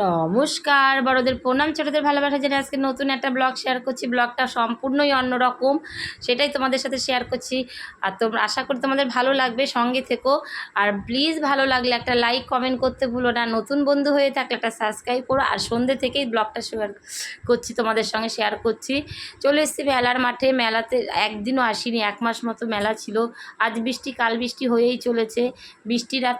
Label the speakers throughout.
Speaker 1: নমস্কার, বড়দের প্রণাম, ছোটদের ভালোবাসা জেনে আজকে নতুন একটা ব্লগ শেয়ার করছি। ব্লগটা সম্পূর্ণই অন্যরকম, সেটাই তোমাদের সাথে শেয়ার করছি। আর তোমরা আশা করি তোমাদের ভালো লাগবে, সঙ্গে থেকো। আর প্লিজ ভালো লাগলে একটা লাইক কমেন্ট করতে ভুলো না। নতুন বন্ধু হয়ে থাকলে একটা সাবস্ক্রাইব করো। আর সন্ধ্যে থেকেই ব্লগটা শেয়ার করছি, তোমাদের সঙ্গে শেয়ার করছি। চলে এসেছি মেলার মাঠে। মেলাতে একদিনও আসিনি, এক মাস মতো মেলা ছিল। আজ বৃষ্টি, কাল বৃষ্টি হয়েই চলেছে। বৃষ্টির আর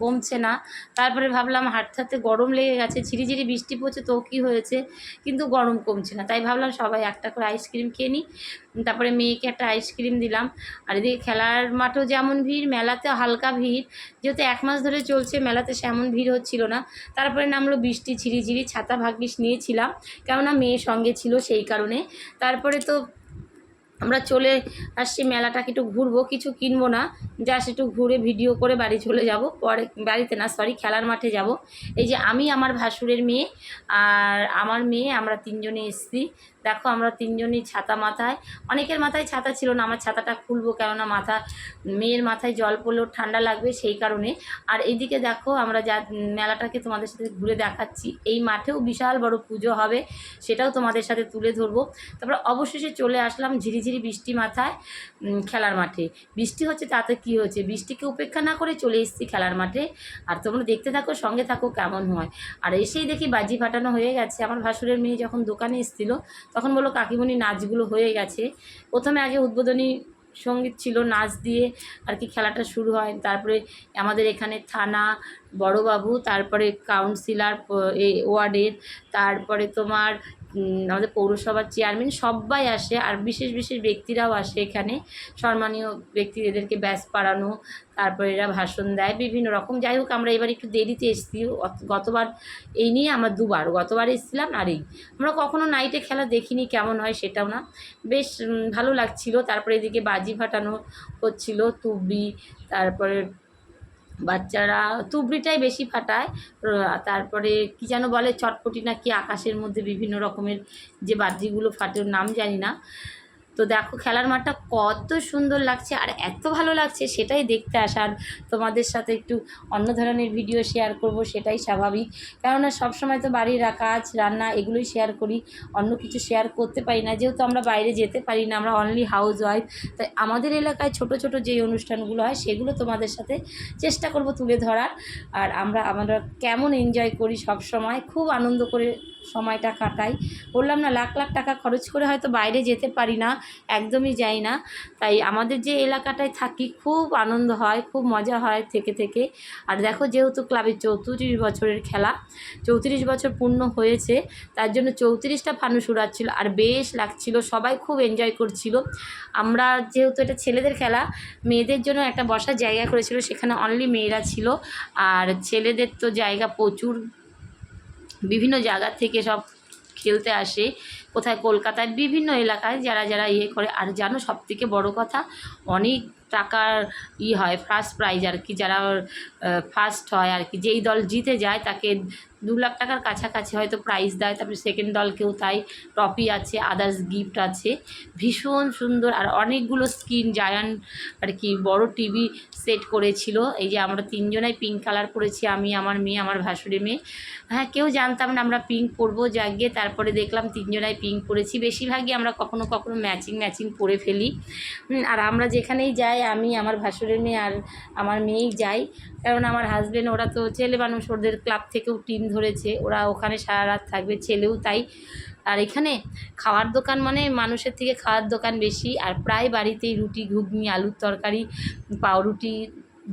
Speaker 1: কমছে না। তারপরে ভাবলাম হাঁটতে হাঁটতে গরম লেগে গেছে। ঝিরিঝিরি বৃষ্টি পড়ছে, তো কী হয়েছে? কিন্তু গরম কমছে না। তাই ভাবলাম সবাই একটা করে আইসক্রিম খেয়ে নিই। তারপরে মেয়েকে একটা আইসক্রিম দিলাম। আর এদিকে খেলার মাঠেও যেমন ভিড়, মেলাতে হালকা ভিড়। যেহেতু এক মাস ধরে চলছে, মেলাতে সেমন ভিড় হচ্ছিল না। তারপরে নামলো বৃষ্টি, ঝিরিঝিরি, ছাতা ভাগ্যিস নিয়েছিলাম। কেননা মেয়ে সঙ্গে ছিল সেই কারণে। তারপরে তো আমরা চলে আসছি, মেলাটাকে একটু ঘুরবো, কিছু কিনবো না জাস্ট একটু ঘুরে ভিডিও করে বাড়ি চলে যাব, পরে বাড়িতে না সরি খেলার মাঠে যাব। এই যে আমি, আমার ভাসুরের মেয়ে আর আমার মেয়ে, আমরা তিনজনে এসছি। দেখো, আমরা তিনজনই ছাতা মাথায়, অনেকের মাথায় ছাতা ছিল না, আমার ছাতাটা খুলবো কেননা মাথা, মেয়ের মাথায় জল পড়লেও ঠান্ডা লাগবে সেই কারণে। আর এইদিকে দেখো, আমরা যা, মেলাটাকে তোমাদের সাথে ঘুরে দেখাচ্ছি। এই মাঠেও বিশাল বড় পুজো হবে, সেটাও তোমাদের সাথে তুলে ধরবো। তারপরে অবশেষে চলে আসলাম ঝিরিঝিরি বৃষ্টি মাথায় খেলার মাঠে। বৃষ্টি হচ্ছে তাতে কি হচ্ছে বৃষ্টিকে উপেক্ষা না করে চলে এসেছি খেলার মাঠে। আর তোমরা দেখতে থাকো, সঙ্গে থাকো, কেমন হয়। আর এসেই দেখি বাজি ফাটানো হয়ে গেছে। আমার ভাসুরের মেয়ে যখন দোকানে এসেছিল, তখন বলল, কাকিমণি, নাচগুলো হয়ে গেছে। প্রথমে আগে উদ্বোধনী সংগীত ছিল, নাচ দিয়ে আর কি খেলাটা শুরু হয়। তারপরে আমাদের এখানে থানা, বড়বাবু, তারপরে কাউন্সিলর ওয়ার্ডের, তারপরে তোমার আমাদের পৌরসভার চেয়ারম্যান সবাই আসে আর বিশেষ বিশেষ ব্যক্তিরাও আসে এখানে। সম্মানীয় ব্যক্তি এদেরকে ব্যাস পাড়ানো, তারপরে এরা ভাষণ দেয়, বিভিন্ন রকম। যাই হোক, আমরা এবার একটু দেরিতে এসেছি। গতবার এই নিয়ে আমার দুবার, গতবার এসেছিলাম আর এই। আমরা কখনো নাইটে খেলা দেখিনি, কেমন হয় সেটাও না। বেশ ভালো লাগছিল। তারপরে এদিকে বাজি ফাটানো হচ্ছিল, তুবড়ি, তারপরে বাচ্চারা তুবড়িটাই বেশি ফাটায়। তারপরে কি যেন বলে, চটপটি না কি আকাশের মধ্যে বিভিন্ন রকমের যে বাজিগুলো ফাটে নাম জানি না। তো দেখো খেলার মাঠটা কত সুন্দর লাগছে আর এত ভালো লাগছে সেটাই দেখতে আসার তোমাদের সাথে একটু অন্য ধরনের ভিডিও শেয়ার করব, সেটাই স্বাভাবিক। কেননা সবসময় তো বাড়ির কাজ, রান্না এগুলোই শেয়ার করি, অন্য কিছু শেয়ার করতে পারি না। যেহেতু আমরা বাইরে যেতে পারি না, আমরা অনলি হাউস ওয়াইফ তাই আমাদের এলাকায় ছোট ছোট যে অনুষ্ঠানগুলো হয়, সেগুলো তোমাদের সাথে চেষ্টা করব তুলে ধরার। আর আমরা আমরা কেমন এনজয় করি সব সময় খুব আনন্দ করে সময়টা কাটাই। বললাম না, লাখ লাখ টাকা খরচ করে হয়তো বাইরে যেতে পারি না। একদমই যাই না। তাই আমাদের যে এলাকাটায় থাকি, খুব আনন্দ হয়, খুব মজা হয় থেকে থেকে। আর দেখো যেহেতু ক্লাবের চৌত্রিশ বছরের খেলা, চৌত্রিশ বছর পূর্ণ হয়েছে, তার জন্য চৌত্রিশটা ফানুস উড়াচ্ছিল আর বেশ লাগছিল, সবাই খুব এনজয় করছিল। আমরা যেহেতু এটা ছেলেদের খেলা, মেয়েদের জন্য একটা বসার জায়গা করেছিল, সেখানে অনলি মেয়েরা ছিল। আর ছেলেদের তো জায়গা প্রচুর। বিভিন্ন জায়গা থেকে সব খেলতে আসে। কোথায় কলকাতায় বিভিন্ন এলাকায় যারা যারা ইয়ে করে। আর জানো সব থেকে বড়ো কথা, অনেক টাকার ই হয় ফার্স্ট প্রাইজ আর কি, যারা ফার্স্ট হয় আর কি। যেই দল জিতে যায়, তাকে দু লাখ টাকার কাছাকাছি, হয়তো প্রাইজ দেয়, তারপরে সেকেন্ড দলকেও তাই ট্রফি আছে আদার্স গিফট আছে। ভীষণ সুন্দর, আর অনেকগুলো স্ক্রিন জায়ান্ট আর কি বড় টিভি সেট করেছিল। এই যে আমরা তিনজনাই পিঙ্ক কালার করেছি আমি, আমার মেয়ে, আমার ভাসুরি মেয়ে। হ্যাঁ কেউ জানতাম না আমরা পিঙ্ক পরবো যাগে তারপরে দেখলাম তিনজনাই পিঙ্ক পরেছি। বেশিরভাগই আমরা কখনো কখনো ম্যাচিং ম্যাচিং পরে ফেলি। আর আমরা যেখানেই যাই, আমি, আমার ভাসুরের মেয়ে আর আমার মেয়েই যাই। কারণ আমার হাজব্যান্ড ওরা তো ছেলে মানুষ, ওদের ক্লাব থেকেও টিম ধরেছে, ওরা ওখানে সারা রাত থাকবে, ছেলেও তাই। আর এখানে খাওয়ার দোকান মানে মানুষের থেকে খাওয়ার দোকান বেশি, আর প্রায় বাড়িতেই রুটি, ঘুগনি, আলুর তরকারি, পাউরুটি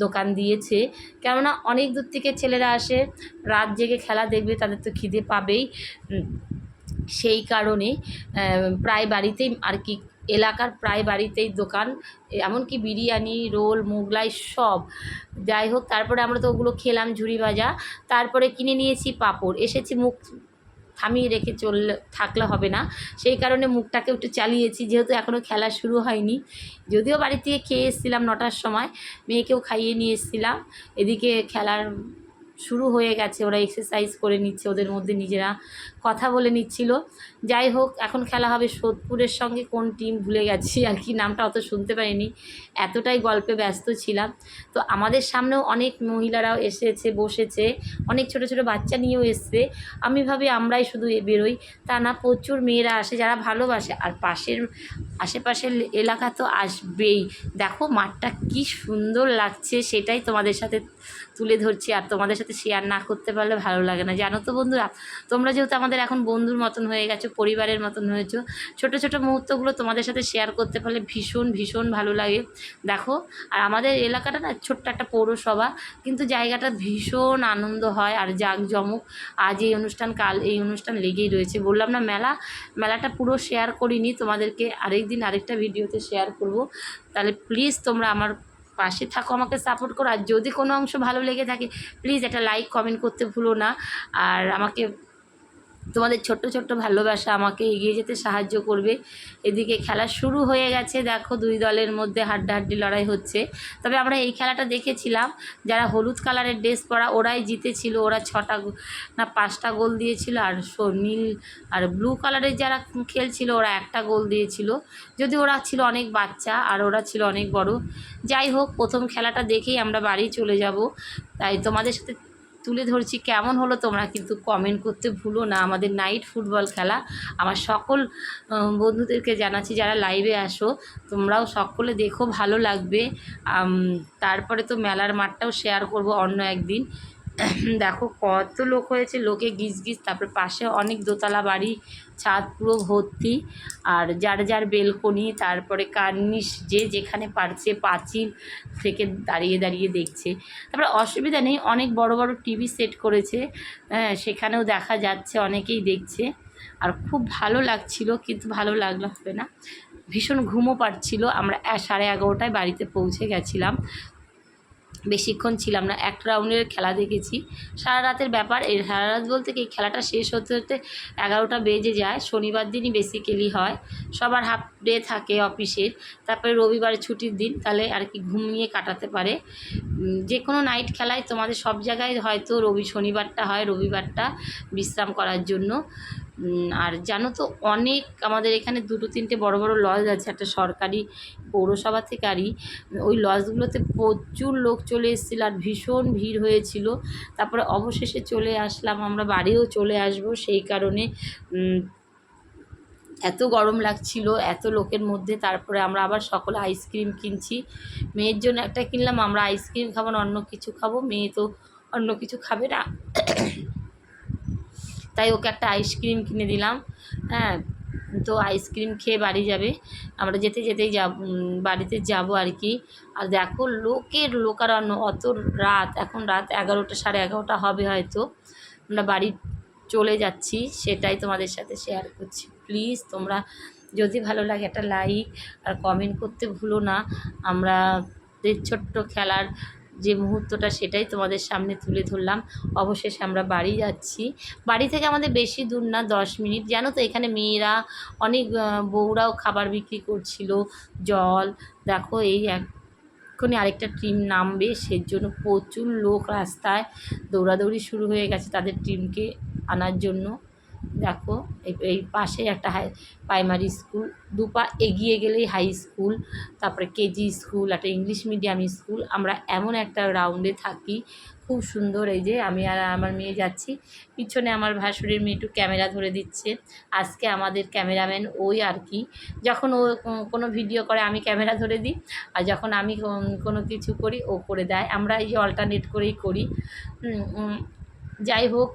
Speaker 1: দোকান দিয়েছে। কেননা অনেক দূর থেকে ছেলেরা আসে, রাত জেগে খেলা দেখবে, তাদের তো খিদে পাবেই। সেই কারণে প্রায় বাড়িতেই আর কি এলাকার প্রায় বাড়িতেই দোকান, এমনকি বিরিয়ানি, রোল, মোগলাই সব। যাই হোক, তারপরে আমরা তো ওগুলো খেলাম ঝুড়ি ভাজা। তারপরে কিনে নিয়েছি পাঁপড়। এসেছি মুখ থামিয়ে রেখে চললে, থাকলে হবে না। সেই কারণে মুখটাকে একটু চালিয়েছি, যেহেতু এখনও খেলা শুরু হয়নি। যদিও বাড়ি থেকে খেয়ে এসেছিলাম নটার সময়, মেয়েকেও খাইয়ে নিয়ে এসেছিলাম। এদিকে খেলার শুরু হয়ে গেছে, ওরা এক্সারসাইজ করে নিচ্ছে, ওদের মধ্যে নিজেরা কথা বলে নিচ্ছিল। যাই হোক, এখন খেলা হবে সোদপুরের সঙ্গে, কোন টিম ভুলে গেছি আর কি, নামটা অত শুনতে পারিনি এতটাই গল্পে ব্যস্ত ছিলাম। তো আমাদের সামনেও অনেক মহিলারাও এসেছে, বসেছে, অনেক ছোট ছোট বাচ্চা নিয়েও এসছে। আমি ভাবি আমরাই শুধু বেরোই। তা না, প্রচুর মেয়েরা আসে যারা ভালোবাসে, আর পাশের, আশেপাশের এলাকা তো আসবেই। দেখো, মাঠটা কি সুন্দর লাগছে, সেটাই তোমাদের সাথে তুলে ধরছি আর তোমাদের সাথে শেয়ার না করতে পারলে ভালো লাগে না। জানো তো বন্ধুরা, তোমরা যেহেতু আমাদের এখন বন্ধুর মতন হয়ে গেছো, পরিবারের মতন হয়েছো, ছোট ছোট মুহূর্তগুলো তোমাদের সাথে শেয়ার করতে পারলে ভীষণ ভীষণ ভালো লাগে। দেখো, আর আমাদের এলাকাটা না ছোট্ট একটা পৌরসভা, কিন্তু জায়গাটা ভীষণ আনন্দ হয় আর জাঁকজমক। আজ এই অনুষ্ঠান, কাল এই অনুষ্ঠান লেগেই রয়েছে। বললাম না, মেলা, মেলাটা পুরো শেয়ার করিনি তোমাদেরকে, আরেকদিন আরেকটা ভিডিওতে শেয়ার করব। তাহলে প্লিজ তোমরা আমার পাশে থাকো, আমাকে সাপোর্ট করো। আর যদি কোনো অংশ ভালো লেগে থাকে প্লিজ একটা লাইক কমেন্ট করতে ভুলো না। আর আমাকে তোমাদের ছোট্ট ছোট্ট ভালোবাসা আমাকে এগিয়ে যেতে সাহায্য করবে। এদিকে খেলা শুরু হয়ে গেছে। দেখো দুই দলের মধ্যে হাড্ডাহাড্ডি লড়াই হচ্ছে। তবে আমরা এই খেলাটা দেখেছিলাম। যারা হলুদ কালারের ড্রেস পরা ওরাই জিতেছিল। ওরা ছটা না, পাঁচটা গোল দিয়েছিল। আর নীল আর ব্লু কালারের যারা খেলছিল, ওরা একটা গোল দিয়েছিল। যদি ওরা ছিল অনেক বাচ্চা আর ওরা ছিল অনেক বড়। যাই হোক, প্রথম খেলাটা দেখেই আমরা বাড়ি চলে যাব। তাই তোমাদের সাথে তুলে ধরছি, কেমন হলো তোমরা কিন্তু কমেন্ট করতে ভুলো না। আমাদের নাইট ফুটবল খেলা, আমার সকল বন্ধুদেরকে জানাচ্ছি, যারা লাইভে আসো, তোমরাও সকলে দেখো, ভালো লাগবে। তারপরে তো মেলার মাঠটাও শেয়ার করব অন্য একদিন। দেখো, কত লোক হয়েছে, লোকে গিজ গিজ, তারপরে পাশে অনেক দোতলা বাড়ি, ছাদ পুরো ভর্তি, আর যার যার বেলকনি, তারপরে কার্নিশ, যে যেখানে পারছে পাঁচিল থেকে দাঁড়িয়ে দাঁড়িয়ে দেখছে। তারপরে অসুবিধা নেই, অনেক বড় বড় টিভি সেট করেছে হ্যাঁ সেখানেও দেখা যাচ্ছে, অনেকেই দেখছে, আর খুব ভালো লাগছিল, কিন্তু ভালো লাগল হবে না। ভীষণ ঘুমও পাচ্ছিল আমরা সাড়ে এগারোটায় বাড়িতে পৌঁছে গেছিলাম বেশিক্ষণ ছিলাম না, এক রাউন্ডের খেলা দেখেছি। সারা রাতের ব্যাপার, এই সারা রাত বলতে কি, খেলাটা শেষ হতে হতে এগারোটা বেজে যায়, শনিবার দিনই বেসিক্যালি হয়। সবার হাফ ডে থাকে অফিসের, তারপরে রবিবার ছুটির দিন, তাহলে আর কি ঘুমিয়ে কাটাতে পারে। যে কোনো নাইট খেলায় তোমাদের সব জায়গায় হয়তো রবি, শনিবারটা হয় রবিবারটা বিশ্রাম করার জন্য। আর জানো তো অনেক আমাদের এখানে দুটো তিনটে বড় বড় লজ আছে, একটা সরকারি পৌরসভা থেকে আরই ওই লজগুলোতে প্রচুর লোক চলে এসেছিল আর ভীষণ ভিড় হয়েছিল। তারপরে অবশেষে চলে আসলাম, আমরা বাড়িও চলে আসব সেই কারণে এত গরম লাগছিল, এত লোকের মধ্যে। তারপরে আমরা আবার সকলে আইসক্রিম কিনছি। মেয়ের জন্য একটা কিনলাম, আমরা আইসক্রিম খাব না, অন্য কিছু খাব, মেয়ে তো অন্য কিছু খাবে না। তাই ওকে একটা আইসক্রিম কিনে দিলাম। হ্যাঁ তো আইসক্রিম খেয়ে বাড়ি যাবে। আমরা যেতে যেতেই যাব বাড়িতে যাব আর কি। আর দেখো, লোকের লোকারণ্য, অত রাত, এখন রাত এগারোটা, সাড়ে এগারোটা হবে হয়তো। আমরা বাড়ি চলে যাচ্ছি, সেটাই তোমাদের সাথে শেয়ার করছি। প্লিজ তোমরা যদি ভালো লাগে একটা লাইক আর কমেন্ট করতে ভুলো না। আমরা ছোট্ট খেলার যে মুহূর্তটা সেটাই তোমাদের সামনে তুলে ধরলাম। অবশেষে আমরা বাড়ি যাচ্ছি। বাড়ি থেকে আমাদের বেশি দূর না, দশ মিনিট। জানো তো, এখানে মেয়েরা অনেক বউরাও খাবার বিক্রি করছিল, জল। দেখো, এই এক্ষুনি আরেকটা টিম নামবে, সেজন্য প্রচুর লোক রাস্তায় দৌড়াদৌড়ি শুরু হয়ে গেছে তাদের টিমকে আনার জন্য। দেখো, এই পাশে একটা হাই প্রাইমারি স্কুল দুপা এগিয়ে গেলেই হাই স্কুল তারপরে কেজি স্কুল একটা ইংলিশ মিডিয়াম স্কুল আমরা এমন একটা রাউন্ডে থাকি, খুব সুন্দর, এই যে আমি আর আমার মেয়ে যাচ্ছি, পিছনে আমার ভাসুরের মেয়ে একটু ক্যামেরা ধরে দিচ্ছে, আজকে আমাদের ক্যামেরাম্যান ওই আর কি, যখন ও কোনো ভিডিও করে আমি ক্যামেরা ধরে দিই, আর যখন আমি কোনো কিছু করি, ও করে দেয়, আমরা এই যে অল্টারনেট করেই করি যাই হোক,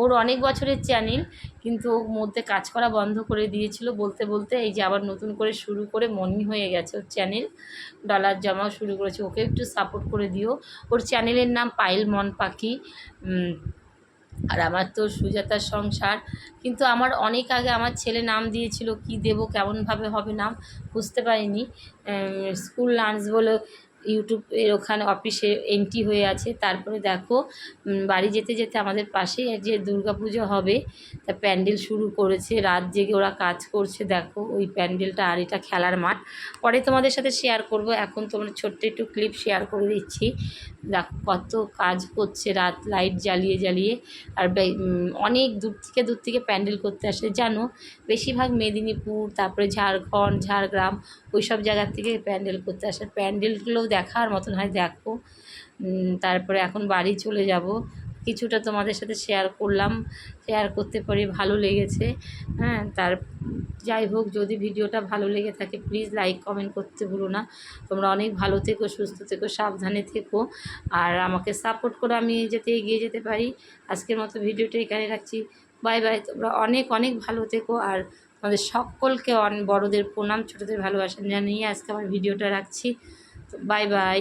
Speaker 1: ওর অনেক বছরের চ্যানেল কিন্তু ওর মধ্যে কাজ করা বন্ধ করে দিয়েছিল বলতে বলতে, এই যে আবার নতুন করে শুরু করে মনই হয়ে গেছে ওর চ্যানেল ডলার জমাও শুরু করেছে, ওকে একটু সাপোর্ট করে দিও। ওর চ্যানেলের নাম পায়েল মন পাখি আর আমার তো সুজাতার সংসার, কিন্তু আমার অনেক আগে আমার ছেলে নাম দিয়েছিল, কি দেব, কেমনভাবে হবে নাম বুঝতে পারিনি স্কুল লাঞ্চ বলে ইউটিউবের ওখানে অফিসে এন্ট্রি হয়ে আছে। তারপরে দেখো বাড়ি যেতে যেতে আমাদের পাশেই যে পুজো হবে, তা প্যান্ডেল শুরু করেছে। রাত জেগে ওরা কাজ করছে, দেখো ওই প্যান্ডেলটা আর এটা খেলার মাঠ। পরে তোমাদের সাথে শেয়ার করব। এখন তোমার ছোট্ট একটু ক্লিপ শেয়ার করে দিচ্ছি। কত কাজ করছে রাত লাইট জ্বালিয়ে জ্বালিয়ে। আর অনেক দূর থেকে দূর থেকে প্যান্ডেল করতে আসে। জানো, বেশিরভাগ মেদিনীপুর, তারপরে ঝাড়খণ্ড, ঝাড়গ্রাম ওই সব জায়গার থেকে প্যান্ডেল করতে আসে। প্যান্ডেলগুলোও দেখার মতন হয়, দেখো। তারপরে এখন বাড়ি চলে যাব। কিছুটা তোমাদের সাথে শেয়ার করলাম শেয়ার করতে পারি ভালো লেগেছে। হ্যাঁ তার, যাই হোক, যদি ভিডিওটা ভালো লেগে থাকে প্লিজ লাইক কমেন্ট করতে ভুলো না। তোমরা অনেক ভালো থেকো, সুস্থ থেকো, সাবধানে থেকো। আর আমাকে সাপোর্ট করে, আমি যাতে এগিয়ে যেতে পারি। আজকের মতো ভিডিওটা এখানে রাখছি। বাই বাই তোমরা অনেক অনেক ভালো থেকো। আর তোমাদের সকলকে অন, বড়দের প্রণাম, ছোটোদের ভালোবাসা জানিয়ে আজকে আমার ভিডিওটা রাখছি। তো বাই বাই